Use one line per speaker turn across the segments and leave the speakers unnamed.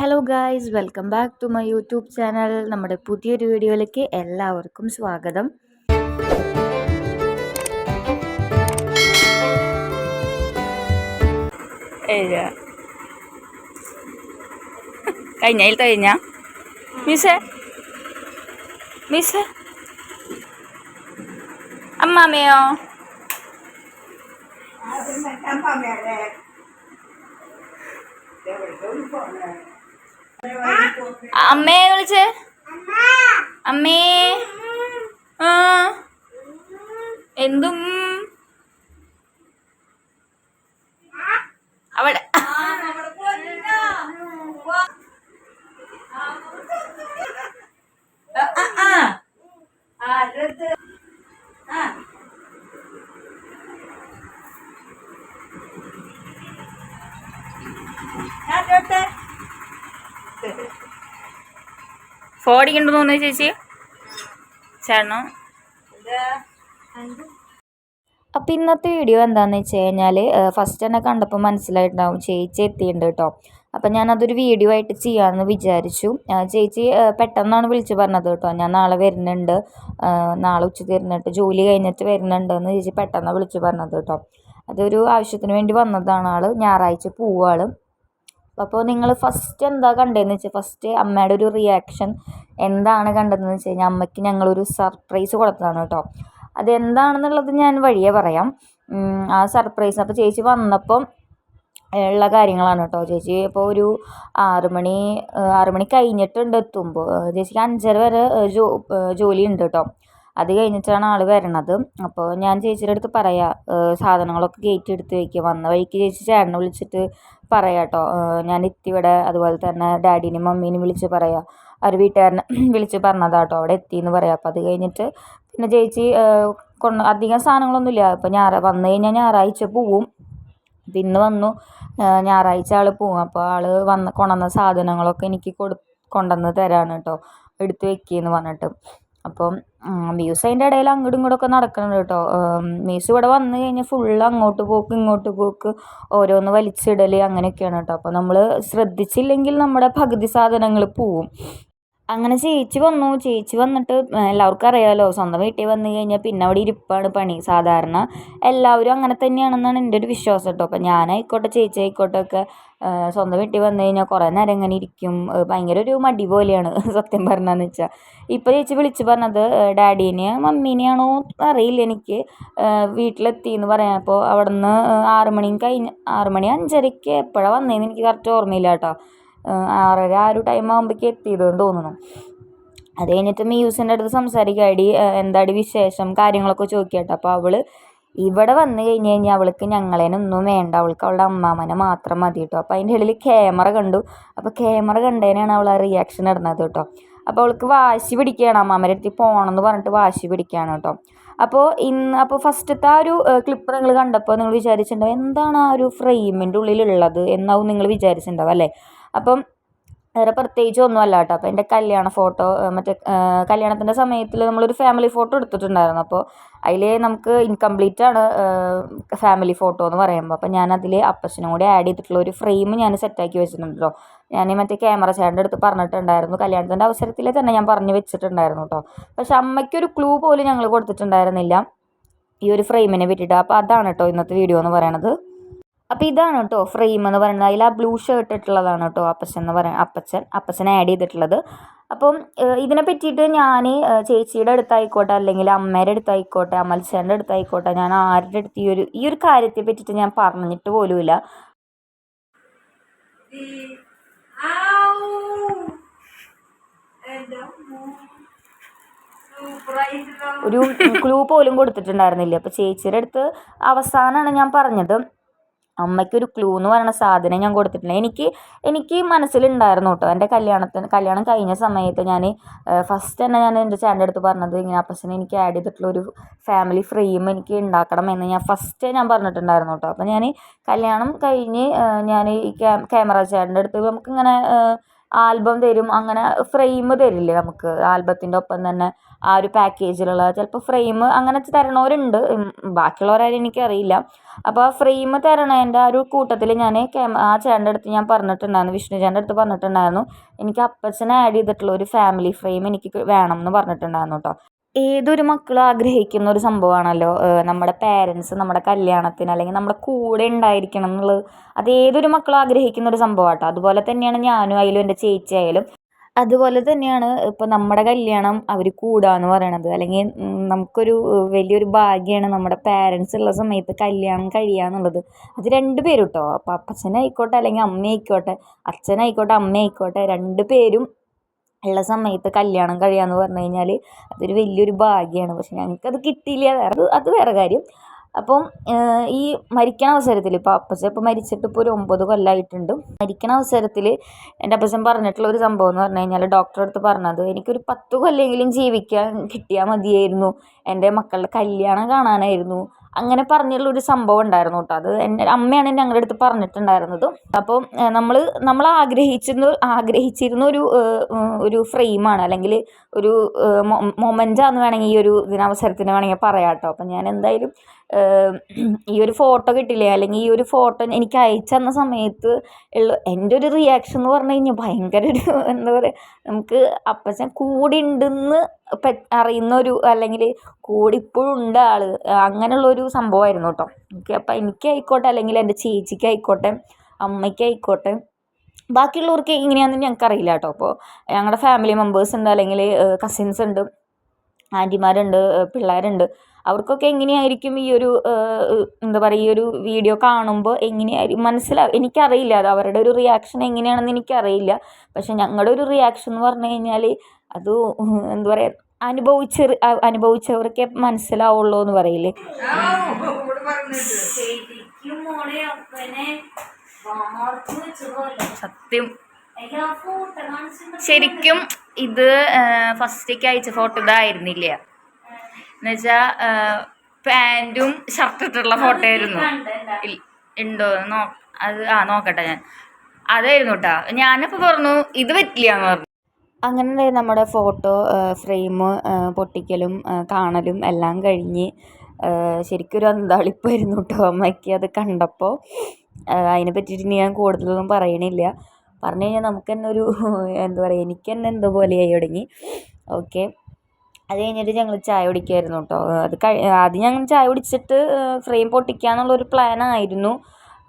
Hello guys welcome back to my YouTube channel നമ്മുടെ പുതിയൊരു വീഡിയോയിലേക്ക് എല്ലാവർക്കും സ്വാഗതം. കഴിഞ്ഞ? അതിൽ കഴിഞ്ഞ? മിസ്സേ? മിസ്സേ? അമ്മാമയോ അമ്മയെ വിളിച്ച്. അമ്മേ. ആ. എന്തും. അവിടെ. ഫോടിക്കണ്ടെന്ന് തോന്നുന്നു ചേച്ചി? ചേട്ടനോ? അപ്പം ഇന്നത്തെ വീഡിയോ എന്താണെന്ന് വെച്ച് കഴിഞ്ഞാൽ ഫസ്റ്റ് തന്നെ കണ്ടപ്പോൾ മനസ്സിലായിട്ടുണ്ടാവും ചേച്ചി എത്തിയിട്ടുണ്ട് കേട്ടോ അപ്പം ഞാനതൊരു വീഡിയോ ആയിട്ട് ചെയ്യാമെന്ന് വിചാരിച്ചു. ചേച്ചി പെട്ടെന്നാണ് വിളിച്ച് പറഞ്ഞത് കേട്ടോ ഞാൻ നാളെ വരുന്നുണ്ട്. നാളെ ഉച്ച തിരിഞ്ഞിട്ട് ജോലി കഴിഞ്ഞിട്ട് വരുന്നുണ്ട് എന്ന് ചേച്ചി പെട്ടെന്നാണ് വിളിച്ച് പറഞ്ഞത് കേട്ടോ അതൊരു ആവശ്യത്തിന് വേണ്ടി വന്നതാണ് ആൾ ഞായറാഴ്ച പോവാൾ അപ്പോൾ നിങ്ങൾ ഫസ്റ്റ് എന്താ കണ്ടതെന്ന് വെച്ചാൽ ഫസ്റ്റ് അമ്മയുടെ ഒരു റിയാക്ഷൻ എന്താണ് കണ്ടതെന്ന് വെച്ച് കഴിഞ്ഞാൽ അമ്മയ്ക്ക് ഞങ്ങളൊരു സർപ്രൈസ് കൊടുത്തതാണ് കേട്ടോ അതെന്താണെന്നുള്ളത് ഞാൻ വഴിയേ പറയാം. ആ സർപ്രൈസ് അപ്പോൾ ചേച്ചി വന്നപ്പം ഉള്ള കാര്യങ്ങളാണ് കേട്ടോ ചേച്ചി ഇപ്പോൾ ഒരു ആറുമണി ആറുമണി കഴിഞ്ഞിട്ടുണ്ട് എത്തുമ്പോൾ ചേച്ചിക്ക് അഞ്ചര വരെ ജോ ജോലി ഉണ്ട് കേട്ടോ അത് കഴിഞ്ഞിട്ടാണ് ആൾ വരണത്. അപ്പോൾ ഞാൻ ചേച്ചിയുടെ അടുത്ത് പറയാം സാധനങ്ങളൊക്കെ കയറ്റി എടുത്ത് വയ്ക്കുക വന്ന വഴിക്ക് ചേച്ചി ചേട്ടനെ വിളിച്ചിട്ട് പറയാം കേട്ടോ ഞാൻ എത്തിവിടെ അതുപോലെ തന്നെ ഡാഡീനെയും മമ്മീനെയും വിളിച്ച് പറയാം. അവർ വീട്ടുകാരനെ വിളിച്ച് പറഞ്ഞതാണ് കേട്ടോ അവിടെ എത്തിയെന്ന് പറയാം. അപ്പോൾ അത് കഴിഞ്ഞിട്ട് പിന്നെ ചേച്ചി കൊണ്ട് അധികം സാധനങ്ങളൊന്നുമില്ല. ഇപ്പോൾ ഞായറ വന്നു കഴിഞ്ഞാൽ ഞായറാഴ്ച പോവും. പിന്നെ വന്നു. ഞായറാഴ്ച ആൾ പോവും. അപ്പോൾ ആൾ വന്ന് കൊണ്ടുവന്ന സാധനങ്ങളൊക്കെ എനിക്ക് കൊടു കൊണ്ടുവന്ന് തരാണ് കേട്ടോ എടുത്ത് വെക്കിയെന്ന് പറഞ്ഞിട്ട്. അപ്പം മ്യൂസ് അതിന്റെ ഇടയിൽ അങ്ങോട്ടും ഇങ്ങോട്ടൊക്കെ നടക്കുന്നുണ്ട് കേട്ടോ. മീസ് ഇവിടെ വന്നു കഴിഞ്ഞാൽ ഫുൾ അങ്ങോട്ട് പോക്ക് ഇങ്ങോട്ട് പോക്ക് ഓരോന്ന് വലിച്ചിടൽ അങ്ങനെയൊക്കെയാണ് കേട്ടോ. അപ്പോൾ നമ്മൾ ശ്രദ്ധിച്ചില്ലെങ്കിൽ നമ്മുടെ പകുതി സാധനങ്ങൾ പോവും. അങ്ങനെ ചേച്ചി വന്നു. ചേച്ചി വന്നിട്ട് എല്ലാവർക്കും അറിയാമല്ലോ സ്വന്തം വീട്ടിൽ വന്നു കഴിഞ്ഞാൽ പിന്നെ അവിടെ ഇരിപ്പാണ് പണി. സാധാരണ എല്ലാവരും അങ്ങനെ തന്നെയാണെന്നാണ് എന്റെ ഒരു വിശ്വാസം കേട്ടോ അപ്പം ഞാനായിക്കോട്ടെ ചേച്ചി ആയിക്കോട്ടെ ഒക്കെ സ്വന്തം വീട്ടിൽ വന്നു കഴിഞ്ഞാൽ കുറേ നേരം ഇങ്ങനെ ഇരിക്കും. ഭയങ്കര ഒരു മടി പോലെയാണ് സത്യം പറഞ്ഞതെന്ന് വെച്ചാൽ ഇപ്പോൾ ചേച്ചി വിളിച്ച് പറഞ്ഞത് ഡാഡീനെയോ മമ്മീനെയാണോ അറിയില്ല എനിക്ക്. വീട്ടിലെത്തി എന്ന് പറയാം അപ്പോൾ അവിടെ നിന്ന് ആറ് മണി കഴിഞ്ഞ് ആറ് മണി അഞ്ചരയ്ക്ക് എപ്പോഴാണ് വന്നതെന്ന് എനിക്ക് കറക്റ്റ് ഓർമ്മയില്ല കേട്ടോ ആറര ആ ഒരു ടൈം ആകുമ്പോഴേക്കും എത്തിയതെന്ന് തോന്നുന്നു. അത് കഴിഞ്ഞിട്ട് മീയൂസിന്റെ അടുത്ത് സംസാരിക്കുക അടി എന്താടി വിശേഷം? കാര്യങ്ങളൊക്കെ ചോദിക്കുക കേട്ടോ അപ്പോൾ അവൾ ഇവിടെ വന്ന് കഴിഞ്ഞ് കഴിഞ്ഞാൽ അവൾക്ക് ഞങ്ങളേനൊന്നും വേണ്ട. അവൾക്ക് അവളുടെ അമ്മാമനെ മാത്രം മതി കേട്ടോ അപ്പോൾ അതിന്റെ ഇടയിൽ ക്യാമറ കണ്ടു. അപ്പോൾ ക്യാമറ കണ്ടതിനാണ് അവൾ ആ റിയാക്ഷൻ ഇടുന്നത് കേട്ടോ അപ്പോൾ അവൾക്ക് വാശി പിടിക്കുകയാണ് അമ്മാമ്മയുടെ അടുത്ത് പോകണം എന്ന് പറഞ്ഞിട്ട് വാശി പിടിക്കുകയാണ് കേട്ടോ അപ്പോൾ ഇന്ന് അപ്പോൾ ഫസ്റ്റത്തെ ആ ഒരു ക്ലിപ്പ് നിങ്ങൾ കണ്ടപ്പോൾ നിങ്ങൾ വിചാരിച്ചിട്ടുണ്ടാവും എന്താണ് ആ ഒരു ഫ്രെയിമിന്റെ ഉള്ളിലുള്ളത്? എന്നാവും നിങ്ങൾ വിചാരിച്ചിട്ടുണ്ടാവും അല്ലേ? അപ്പം വേറെ പ്രത്യേകിച്ച് ഒന്നുമല്ല കേട്ടോ. അപ്പോൾ എന്റെ കല്യാണ ഫോട്ടോ മറ്റേ കല്യാണത്തിന്റെ സമയത്തിൽ നമ്മളൊരു ഫാമിലി ഫോട്ടോ എടുത്തിട്ടുണ്ടായിരുന്നു. അപ്പോൾ അതിൽ നമുക്ക് ഇൻകംപ്ലീറ്റ് ആണ് ഫാമിലി ഫോട്ടോ എന്ന് പറയുമ്പോൾ. അപ്പോൾ ഞാൻ അതിൽ അപ്പച്ചനും കൂടി ആഡ് ചെയ്തിട്ടുള്ള ഒരു ഫ്രെയിം ഞാൻ സെറ്റാക്കി വെച്ചിട്ടുണ്ട് കേട്ടോ. ഞാൻ മറ്റേ ക്യാമറ ചേട്ടന്റെ അടുത്ത് പറഞ്ഞിട്ടുണ്ടായിരുന്നു. കല്യാണത്തിന്റെ അവസരത്തിൽ തന്നെ ഞാൻ പറഞ്ഞു വെച്ചിട്ടുണ്ടായിരുന്നു കേട്ടോ. പക്ഷെ അമ്മയ്ക്കൊരു ക്ലൂ പോലും ഞങ്ങൾ കൊടുത്തിട്ടുണ്ടായിരുന്നില്ല ഈ ഒരു ഫ്രെയിമിനെ പറ്റിയിട്ട്. അപ്പോൾ അതാണ് കേട്ടോ ഇന്നത്തെ വീഡിയോ എന്ന് പറയണത്. അപ്പോൾ ഇതാണ് കേട്ടോ ഫ്രെയിം എന്ന് പറയുന്നത്. അതിൽ ആ ബ്ലൂ ഷർട്ട് ഇട്ടുള്ളതാണ് കേട്ടോ അപ്പച്ചൻ എന്ന് പറയുന്നത് അപ്പച്ചൻ അപ്പച്ചൻ ആഡ് ചെയ്തിട്ടുള്ളത്. അപ്പം ഇതിനെ പറ്റിയിട്ട് ഞാൻ ചേച്ചിയുടെ അടുത്തായിക്കോട്ടെ അല്ലെങ്കിൽ അമ്മയുടെ അടുത്തായിക്കോട്ടെ അമൽച്ചേന്റെ അടുത്തായിക്കോട്ടെ ഞാൻ ആരുടെ അടുത്ത് ഈ ഒരു ഈ ഒരു കാര്യത്തെ പറ്റിയിട്ട് ഞാൻ പറഞ്ഞിട്ട് പോലുമില്ല. ഒരു ക്ലൂ പോലും കൊടുത്തിട്ടുണ്ടായിരുന്നില്ല. അപ്പോൾ ചേച്ചിയുടെ അടുത്ത് അവസാനമാണ് ഞാൻ പറഞ്ഞത്. അമ്മയ്ക്കൊരു ക്ലൂ എന്ന് പറയുന്ന സാധനം ഞാൻ കൊടുത്തിട്ടില്ല എനിക്ക് എനിക്ക് മനസ്സിലുണ്ടായിരുന്നു കേട്ടോ എന്റെ കല്യാണത്തിന് കല്യാണം കഴിഞ്ഞ സമയത്ത് ഞാൻ ഫസ്റ്റ് തന്നെ ഞാൻ എന്റെ ചേട്ടന്റെ അടുത്ത് പറഞ്ഞത് ഇങ്ങനെ അപ്പച്ചനെ എനിക്ക് ആഡ് ചെയ്തിട്ടുള്ള ഒരു ഫാമിലി ഫ്രെയിം എനിക്ക് ഉണ്ടാക്കണം എന്ന് ഞാൻ ഫസ്റ്റ് ഞാൻ പറഞ്ഞിട്ടുണ്ടായിരുന്നു കേട്ടോ അപ്പോൾ ഞാൻ കല്യാണം കഴിഞ്ഞ് ഞാൻ ഈ ക്യാമറ ചേട്ടന്റെ അടുത്ത് നമുക്കിങ്ങനെ ആൽബം തരും. അങ്ങനെ ഫ്രെയിം തരില്ലേ നമുക്ക്? ആൽബത്തിന്റെ ഒപ്പം തന്നെ ആ ഒരു പാക്കേജിലുള്ള ചിലപ്പോൾ ഫ്രെയിം അങ്ങനെ തരണവരുണ്ട്. ബാക്കിയുള്ളവരാരും എനിക്കറിയില്ല. അപ്പോൾ ആ ഫ്രെയിം തരണതിന്റെ ആ ഒരു കൂട്ടത്തിൽ ഞാൻ ആ ചേട്ടന്റെ അടുത്ത് ഞാൻ പറഞ്ഞിട്ടുണ്ടായിരുന്നു വിഷ്ണു ചേട്ടന്റെ അടുത്ത് പറഞ്ഞിട്ടുണ്ടായിരുന്നു. എനിക്ക് അപ്പച്ചനെ ആഡ് ചെയ്തിട്ടുള്ള ഒരു ഫാമിലി ഫ്രെയിം എനിക്ക് വേണം എന്ന് പറഞ്ഞിട്ടുണ്ടായിരുന്നു കേട്ടോ. ഏതൊരു മക്കളും ആഗ്രഹിക്കുന്ന ഒരു സംഭവമാണല്ലോ നമ്മുടെ പേരൻസ് നമ്മുടെ കല്യാണത്തിന് അല്ലെങ്കിൽ നമ്മുടെ കൂടെ ഉണ്ടായിരിക്കണം എന്നുള്ളത്. അത് ഏതൊരു മക്കളും ആഗ്രഹിക്കുന്ന ഒരു സംഭവമാണ് അതുപോലെ തന്നെയാണ് ഞാനും ആയാലും എന്റെ ചേച്ചി ആയാലും അതുപോലെ തന്നെയാണ് ഇപ്പോൾ നമ്മുടെ കല്യാണം അവർ കൂടാന്ന് പറയണത്. അല്ലെങ്കിൽ നമുക്കൊരു വലിയൊരു ഭാഗ്യമാണ് നമ്മുടെ പാരൻസ് ഉള്ള സമയത്ത് കല്യാണം കഴിയുക എന്നുള്ളത്. അത് രണ്ട് പേരും കേട്ടോ അപ്പോൾ അപ്പച്ചനായിക്കോട്ടെ അല്ലെങ്കിൽ അമ്മയായിക്കോട്ടെ അച്ഛനായിക്കോട്ടെ അമ്മയായിക്കോട്ടെ രണ്ട് പേരും ഉള്ള സമയത്ത് കല്യാണം കഴിയാന്ന് പറഞ്ഞു കഴിഞ്ഞാൽ അതൊരു വലിയൊരു ഭാഗ്യമാണ് പക്ഷെ ഞങ്ങൾക്കത് കിട്ടിയില്ല. വേറെ അത് വേറെ കാര്യം. അപ്പം ഈ മരിക്കണ അവസരത്തിൽ ഇപ്പോൾ അപ്പച്ചൻ ഇപ്പോൾ മരിച്ചിട്ട് ഇപ്പോൾ ഒരു ഒമ്പത് കൊല്ലമായിട്ടുണ്ട് മരിക്കണ അവസരത്തിൽ എന്റെ അപ്പച്ചൻ പറഞ്ഞിട്ടുള്ള ഒരു സംഭവം എന്ന് പറഞ്ഞു കഴിഞ്ഞാൽ ഡോക്ടറെ അടുത്ത് പറഞ്ഞത് എനിക്കൊരു പത്ത് കൊല്ലമെങ്കിലും ജീവിക്കാൻ കിട്ടിയാൽ മതിയായിരുന്നു. എന്റെ മക്കളുടെ കല്യാണം കാണാനായിരുന്നു. അങ്ങനെ പറഞ്ഞുള്ള ഒരു സംഭവം ഉണ്ടായിരുന്നു കേട്ടോ. അത് എന്റെ അമ്മയാണ് ഞങ്ങളുടെ അടുത്ത് പറഞ്ഞിട്ടുണ്ടായിരുന്നത്. അപ്പം നമ്മൾ നമ്മൾ ആഗ്രഹിച്ചിരുന്ന ആഗ്രഹിച്ചിരുന്ന ഒരു ഒരു ഫ്രെയിമാണ്. അല്ലെങ്കിൽ ഒരു മൊമെന്റാന്ന് വേണമെങ്കിൽ ഈ ഒരു ദിനാവസരത്തിന് വേണമെങ്കിൽ പറയാം കേട്ടോ. അപ്പം ഞാൻ എന്തായാലും ഈ ഒരു ഫോട്ടോ കിട്ടില്ലേ? അല്ലെങ്കിൽ ഈ ഒരു ഫോട്ടോ എനിക്ക് അയച്ചു തന്ന സമയത്ത് ഉള്ള എന്റെ ഒരു റിയാക്ഷൻ എന്ന് പറഞ്ഞു കഴിഞ്ഞാൽ ഭയങ്കര ഒരു എന്താ പറയുക നമുക്ക് അപ്പച്ചൻ കൂടി ഉണ്ടെന്ന് അറിയുന്ന ഒരു അല്ലെങ്കിൽ കൂടെ ഇപ്പോഴും ഉണ്ട് ആൾ അങ്ങനെയുള്ളൊരു സംഭവമായിരുന്നു കേട്ടോ. എനിക്ക് അപ്പം എനിക്കായിക്കോട്ടെ അല്ലെങ്കിൽ എന്റെ ചേച്ചിക്കായിക്കോട്ടെ അമ്മയ്ക്കായിക്കോട്ടെ ബാക്കിയുള്ളവർക്ക് എങ്ങനെയാണെന്ന് ഞങ്ങൾക്കറിയില്ല കേട്ടോ. അപ്പോൾ ഞങ്ങളുടെ ഫാമിലി മെമ്പേഴ്സ് ഉണ്ട് അല്ലെങ്കിൽ കസിൻസ് ഉണ്ട് ആന്റിമാരുണ്ട് പിള്ളേരുണ്ട്. അവർക്കൊക്കെ എങ്ങനെയായിരിക്കും ഈ ഒരു എന്താ പറയുക ഈ ഒരു വീഡിയോ കാണുമ്പോൾ എങ്ങനെയായിരിക്കും മനസ്സിലാവും എനിക്കറിയില്ല അത് അവരുടെ ഒരു റിയാക്ഷൻ എങ്ങനെയാണെന്ന് എനിക്കറിയില്ല. പക്ഷെ ഞങ്ങളുടെ ഒരു റിയാക്ഷൻ എന്ന് പറഞ്ഞു കഴിഞ്ഞാൽ അത് എന്താ പറയുക അനുഭവിച്ച അനുഭവിച്ചവർക്കേ മനസ്സിലാവുള്ളൂ എന്ന് പറയില്ലേ? സത്യം. ശരിക്കും ഇത് ഫസ്റ്റേക്ക് അയച്ച ഫോട്ടോ ഇതായിരുന്നില്ല. എന്നുവെച്ചാൽ പാന്റും ഷർട്ട് ഇട്ടുള്ള ഫോട്ടോ ആയിരുന്നു. ഉണ്ടോ നോ അത് ആ നോക്കട്ടെ ഞാൻ. അതായിരുന്നു കേട്ടോ ഞാനപ്പോൾ പറഞ്ഞു ഇത് പറ്റില്ല എന്ന് പറഞ്ഞു. അങ്ങനെ നമ്മുടെ ഫോട്ടോ ഫ്രെയിം പൊട്ടിക്കലും കാണലും എല്ലാം കഴിഞ്ഞ് ശരിക്കും ഒരു അന്താളിപ്പായിരുന്നു കേട്ടോ അമ്മയ്ക്ക് അത് കണ്ടപ്പോൾ അതിനെ പറ്റിയിട്ട് ഞാൻ കൂടുതലൊന്നും പറയണില്ല. പറഞ്ഞു കഴിഞ്ഞാൽ നമുക്ക് തന്നെ ഒരു എന്താ പറയുക എനിക്ക് തന്നെ എന്തോ പോലെയായി തുടങ്ങി. ഓക്കെ. അത് കഴിഞ്ഞിട്ട് ഞങ്ങൾ ചായ കുടിക്കുമായിരുന്നു കേട്ടോ അത് കഴി ഞങ്ങൾ ചായ കുടിച്ചിട്ട് ഫ്രെയിം പൊട്ടിക്കുക എന്നുള്ളൊരു പ്ലാനായിരുന്നു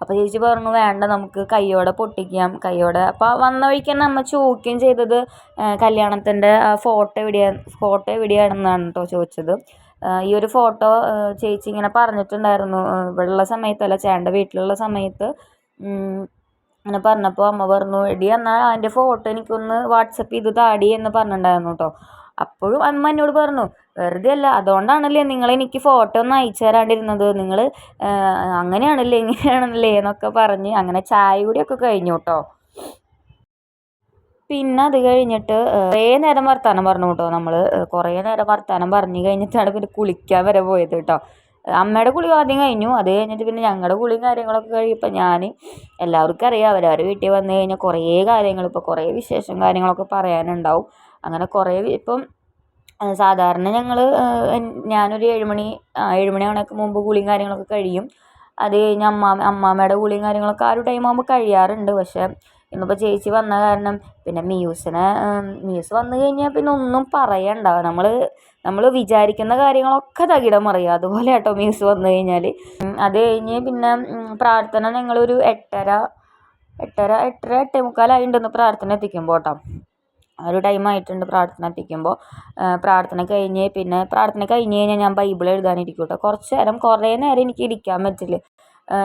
അപ്പോൾ ചേച്ചി പറഞ്ഞു വേണ്ട നമുക്ക് കയ്യോടെ പൊട്ടിക്കാം കയ്യോടെ. അപ്പോൾ വന്ന വഴിക്ക് തന്നെ അമ്മ ചോദിക്കുകയും ചെയ്തത് കല്യാണത്തിന്റെ ഫോട്ടോ എവിടെയാണ് ഫോട്ടോ എവിടെയാണെന്നാണ് കേട്ടോ ചോദിച്ചത്. ഈ ഒരു ഫോട്ടോ ചേച്ചി ഇങ്ങനെ പറഞ്ഞിട്ടുണ്ടായിരുന്നു. ഇവിടെയുള്ള സമയത്തല്ല ചേട്ടന്റെ വീട്ടിലുള്ള സമയത്ത്. അങ്ങനെ പറഞ്ഞപ്പോൾ അമ്മ പറഞ്ഞു എടി എന്നാൽ അതിന്റെ ഫോട്ടോ എനിക്കൊന്ന് വാട്സപ്പ് ചെയ്ത് താടി എന്ന് പറഞ്ഞിട്ടുണ്ടായിരുന്നു കേട്ടോ അപ്പോഴും അമ്മ എന്നോട് പറഞ്ഞു വെറുതെ അല്ല അതുകൊണ്ടാണല്ലേ നിങ്ങൾ എനിക്ക് ഫോട്ടോ ഒന്നും അയച്ചു തരാണ്ടിരുന്നത്? നിങ്ങൾ അങ്ങനെയാണല്ലേ ഇങ്ങനെയാണല്ലേ? എന്നൊക്കെ പറഞ്ഞ് അങ്ങനെ ചായ കൂടിയൊക്കെ കഴിഞ്ഞു കേട്ടോ പിന്നെ അത് കഴിഞ്ഞിട്ട് കുറേ നേരം വർത്താനം പറഞ്ഞു കേട്ടോ നമ്മൾ കുറേ നേരം വർത്താനം പറഞ്ഞു കഴിഞ്ഞിട്ടാണ് പിന്നെ കുളിക്കാൻ വരെ പോയത് കേട്ടോ അമ്മയുടെ കുളി ആദ്യം കഴിഞ്ഞു. അത് കഴിഞ്ഞിട്ട് പിന്നെ ഞങ്ങളുടെ കുളിയും കാര്യങ്ങളൊക്കെ കഴിയുമ്പോൾ ഞാൻ എല്ലാവർക്കും അറിയാം. അവരവരുടെ വീട്ടിൽ വന്നു കഴിഞ്ഞാൽ കുറേ കാര്യങ്ങൾ ഇപ്പോൾ കുറേ വിശേഷം കാര്യങ്ങളൊക്കെ പറയാനുണ്ടാവും. അങ്ങനെ കുറേ ഇപ്പം സാധാരണ ഞങ്ങൾ ഞാനൊരു ഏഴുമണി ഏഴുമണി ആവണേക്ക് മുമ്പ് കുളിയും കാര്യങ്ങളൊക്കെ കഴിയും. അത് കഴിഞ്ഞ് അമ്മാ അമ്മാമ്മയുടെ കുളിയും കാര്യങ്ങളൊക്കെ ആ ഒരു ടൈം ആകുമ്പോൾ കഴിയാറുണ്ട്. പക്ഷേ ഇന്നിപ്പോൾ ചേച്ചി വന്ന കാരണം പിന്നെ മ്യൂസിനെ മ്യൂസ് വന്നു കഴിഞ്ഞാൽ പിന്നെ ഒന്നും പറയണ്ട. നമ്മൾ നമ്മൾ വിചാരിക്കുന്ന കാര്യങ്ങളൊക്കെ തകിടം മറിയും. അതുപോലെ കേട്ടോ മ്യൂസ് വന്നു കഴിഞ്ഞാൽ അത് കഴിഞ്ഞ് പിന്നെ പ്രാർത്ഥന ഞങ്ങളൊരു എട്ടര എട്ടര എട്ടര എട്ടേ മുക്കാലായിട്ടുണ്ടെന്ന് പ്രാർത്ഥന എത്തിക്കുമ്പോൾ കേട്ടോ ആ ഒരു ടൈം ആയിട്ടുണ്ട് പ്രാർത്ഥന എത്തിക്കുമ്പോൾ പ്രാർത്ഥന കഴിഞ്ഞ് പിന്നെ പ്രാർത്ഥന കഴിഞ്ഞ് കഴിഞ്ഞാൽ ഞാൻ ബൈബിൾ എഴുതാനിരിക്കും കേട്ടോ കുറച്ച് നേരം കുറേ നേരം എനിക്ക് ഇരിക്കാൻ പറ്റില്ല.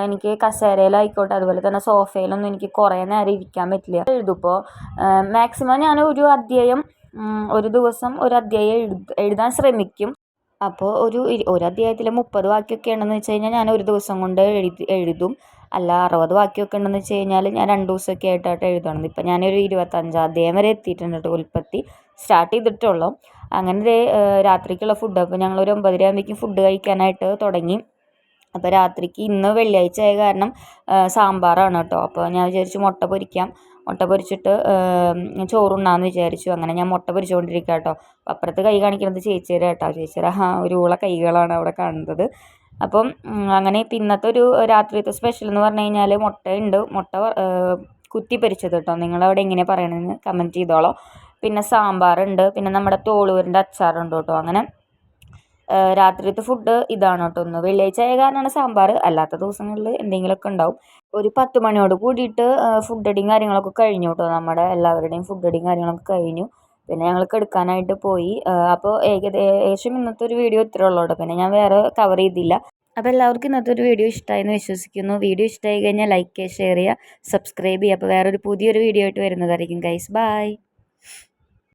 എനിക്ക് കസേരയിലായിക്കോട്ടെ. അതുപോലെ തന്നെ സോഫയിലൊന്നും എനിക്ക് കുറേ നേരം ഇരിക്കാൻ പറ്റില്ല. എഴുതുമ്പോൾ മാക്സിമം ഞാൻ ഒരു അധ്യായം ഒരു ദിവസം ഒരു അധ്യായം എഴുതാൻ ശ്രമിക്കും. അപ്പോൾ ഒരു ഒരു അധ്യായത്തിൽ മുപ്പത് വാക്യമൊക്കെ ഉണ്ടെന്ന് വെച്ച് കഴിഞ്ഞാൽ ഞാൻ ഒരു ദിവസം കൊണ്ട് എഴുതി എഴുതും. അല്ല അറുപത് വാക്യമൊക്കെ ഉണ്ടെന്ന് വെച്ച് കഴിഞ്ഞാൽ ഞാൻ രണ്ട് ദിവസമൊക്കെ ആയിട്ടായിട്ട് എഴുതണം ഇപ്പം ഞാനൊരു ഇരുപത്തഞ്ചാം അധ്യായം വരെ എത്തിയിട്ടുണ്ട് കേട്ടോ. ഉൽപ്പത്തി സ്റ്റാർട്ട് ചെയ്തിട്ടുള്ളൂ. അങ്ങനെ രാത്രിക്കുള്ള ഫുഡ് അപ്പോൾ ഞങ്ങളൊരു ഒമ്പതര ആകുമ്പോഴേക്കും ഫുഡ് കഴിക്കാനായിട്ട് തുടങ്ങി. അപ്പോൾ രാത്രിക്ക് ഇന്ന് വെള്ളിയാഴ്ച ആയ കാരണം സാമ്പാറാണ് കേട്ടോ അപ്പോൾ ഞാൻ വിചാരിച്ചു മുട്ട പൊരിക്കാം. മുട്ട പൊരിച്ചിട്ട് ചോറുണ്ടാന്ന് വിചാരിച്ചു. അങ്ങനെ ഞാൻ മുട്ട പൊരിച്ചുകൊണ്ടിരിക്കുക കേട്ടോ അപ്പം അപ്പുറത്ത് കൈ കാണിക്കുന്നത് ചേച്ചിയുടെ കേട്ടോ ചേച്ചിയുടെ ആ ഒരു ഉള്ള കൈകളാണ് അവിടെ കാണുന്നത്. അപ്പം അങ്ങനെ ഇപ്പം ഇന്നത്തെ ഒരു രാത്രിയത്തെ സ്പെഷ്യൽ എന്ന് പറഞ്ഞു കഴിഞ്ഞാൽ മുട്ടയുണ്ട്. മുട്ട കുത്തി പൊരിച്ചത് കേട്ടോ നിങ്ങളവിടെ എങ്ങനെ പറയണമെന്ന് കമന്റ് ചെയ്തോളോ. പിന്നെ സാമ്പാറുണ്ട്. പിന്നെ നമ്മുടെ തോളൂരിന്റെ അച്ചാറുണ്ട് കേട്ടോ അങ്ങനെ രാത്രിയത്തെ ഫുഡ് ഇതാണ് കേട്ടോ ഒന്ന് വെള്ളിയാഴ്ച ആയ കാരണമാണ് സാമ്പാർ അല്ലാത്ത ദിവസങ്ങളിൽ എന്തെങ്കിലുമൊക്കെ ഉണ്ടാവും. ഒരു പത്ത് മണിയോട് കൂടിയിട്ട് ഫുഡ് അടിയും കാര്യങ്ങളൊക്കെ കഴിഞ്ഞു കേട്ടോ. നമ്മുടെ എല്ലാവരുടെയും ഫുഡ് അടിയും കാര്യങ്ങളൊക്കെ കഴിഞ്ഞു. പിന്നെ ഞങ്ങൾ എടുക്കാനായിട്ട് പോയി. അപ്പോൾ ഏകദേശം ഇന്നത്തെ ഒരു വീഡിയോ ഇത്രേ ഉള്ളൂ കേട്ടോ. പിന്നെ ഞാൻ വേറെ കവർ ചെയ്തില്ല. അപ്പോൾ എല്ലാവർക്കും ഇന്നത്തെ ഒരു വീഡിയോ ഇഷ്ടമായെന്ന് വിശ്വസിക്കുന്നു. വീഡിയോ ഇഷ്ടമായി കഴിഞ്ഞാൽ ലൈക്ക് ചെയ്യുക ഷെയർ ചെയ്യുക സബ്സ്ക്രൈബ് ചെയ്യുക. അപ്പോൾ വേറൊരു പുതിയൊരു വീഡിയോ ആയിട്ട് വരുന്നതായിരിക്കും ഗൈസ് ബൈ